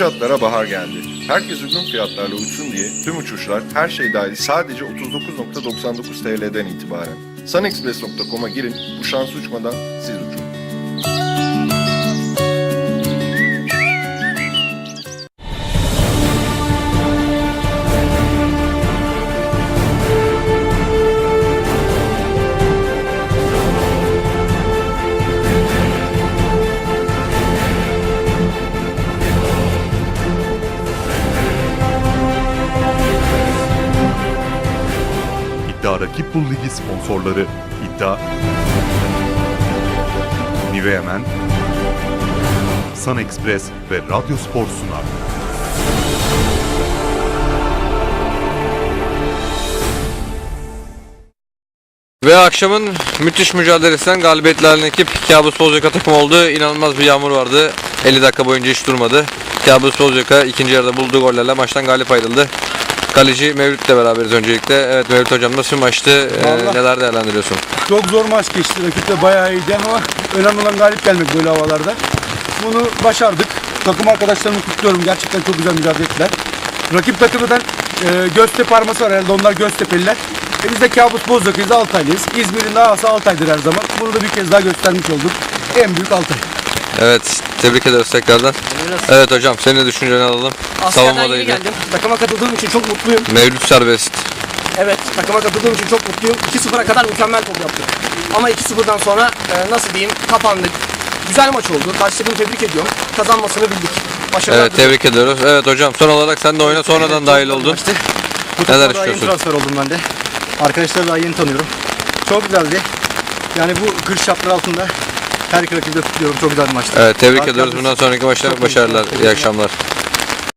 Heyecan hatlara bahar geldi. Herkes uygun fiyatlarla uçsun diye tüm uçuşlar her şey dahil sadece 39.99 TL'den itibaren. sunexpress.com'a girin, bu şans uçmadan siz uçun. Rakip Bul Ligi sponsorları İddia Nivea Men Sun Express ve Radyo Spor sunar. Ve akşamın müthiş mücadelesinden galibiyetli alınan ekip Kabus Bozcaka takım oldu. İnanılmaz bir yağmur vardı. 50 dakika boyunca hiç durmadı. Kabus Bozcaka ikinci yarıda bulduğu gollerle maçtan galip ayrıldı. Kaleci Mevlüt'le beraberiz öncelikle. Evet Mevlüt hocam nasıl maçtı? Ee, Vallahi- neler değerlendiriyorsun? Çok zor maç geçti. Rakip de bayağı iyiydi ama önemli olan galip gelmek böyle havalarda. Bunu başardık. Takım arkadaşlarımı kutluyorum. Gerçekten çok güzel mücadele ettiler. Rakip takımından e, Göztepe arması var herhalde. Onlar Göztepe'liler. E biz de Kabus Bozdakıyız, Altaylıyız. İzmir'in ağası Altay'dır her zaman. Bunu da bir kez daha göstermiş olduk. En büyük Altay. Evet tebrik ederiz tekrardan. Evet hocam senin de düşünceni alalım. Askerden yeni Savunmadaydı. geldim. Takıma katıldığım için çok mutluyum. Mevlüt serbest. Evet, takıma katıldığım için çok mutluyum. 2-0'a kadar mükemmel top yaptık. Ama 2-0'dan sonra e, nasıl diyeyim kapandık. Güzel maç oldu. Karşı takımı tebrik ediyorum. Kazanmasını bildik. Başarılar Evet tebrik ediyoruz. Evet hocam son olarak sen de oyuna sonradan dahil oldun. İşte bu Neler takıma daha yeni transfer oldum ben de. Arkadaşları daha yeni tanıyorum. Çok güzeldi. Yani bu kır şartlar altında her iki rakibi de kutluyorum. Çok güzel bir maçtı. Evet tebrik Arka ediyoruz. Bundan sonraki iyi. başarılar. İyi akşamlar.